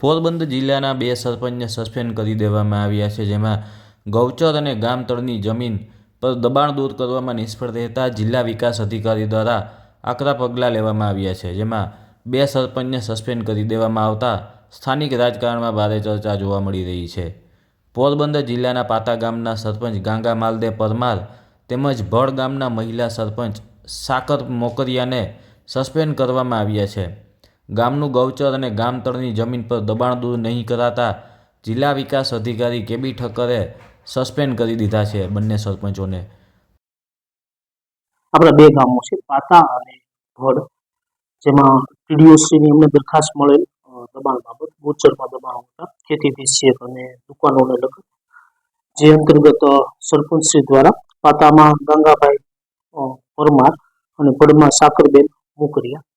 પોરબંદર જિલ્લાના બે સરપંચને સસ્પેન્ડ કરી દેવામાં આવ્યા છે, જેમાં ગૌચર અને ગામતળની જમીન પર દબાણ દૂર કરવામાં નિષ્ફળ રહેતા જિલ્લા વિકાસ અધિકારી દ્વારા આકરા પગલાં લેવામાં આવ્યા છે, જેમાં બે સરપંચને સસ્પેન્ડ કરી દેવામાં આવતા સ્થાનિક રાજકારણમાં ભારે ચર્ચા જોવા મળી રહી છે. પોરબંદર જિલ્લાના પાતા ગામના સરપંચ ગાંગા માલદે પરમાર તેમજ ભળ ગામના મહિલા સરપંચ સાકર મોકરિયાને સસ્પેન્ડ કરવામાં આવ્યા છે. ગામનું ગૌચર અને ગામતળની જમીન પર દબાણ દૂર નહીં કરાતા જિલ્લા વિકાસ અધિકારી કેબી ઠક્કરે સસ્પેન્ડ કરી દીધા છે બંને સરપંચોને. આપણા બે ગામો છે, પાતા અને ભડ, જેમાં ટીડીઓસીની અમને દરખાસ્ત મળેલ દબાણ બાબત, ગોચરમાં દબાણો હતા ખેતી વિષયક અને દુકાનોને લગત, જે અંતર્ગત સરપંચશ્રી દ્વારા પાતામાં ગંગાભાઈ પરમાર અને ભડમાં સાકરબેન મોકરિયા.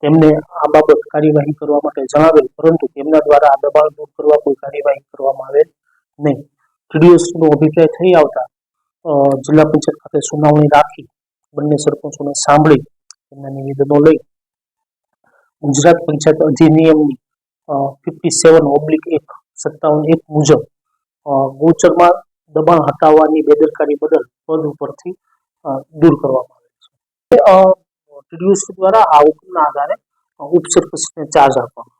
તેમને આ બાબત કાર્યવાહી કરવા માટે જણાવેલ, પરંતુ તેમના દ્વારા આ દબાણ દૂર કરવા કોઈ કાર્યવાહી કરવામાં આવેલ નહીં. ટીડીઓસીનો અભિપ્રાય થઈ આવતા જિલ્લા પંચાયત ખાતે સુનાવણી રાખી બંને સરપંચોને સાંભળી તેમના નિવેદનો લઈ ગુજરાત પંચાયત અધિનિયમની ફિફ્ટી સેવન ઓબ્લિક એક, સત્તાવન એક મુજબ ગોચરમાં દબાણ હટાવવાની બેદરકારી બદલ પદ ઉપરથી દૂર કરવામાં આવે છે. ટીડીઓસી દ્વારા આ હુકમના આધારે અ, ઉપસરપંચને ચાર્જ આપવામાં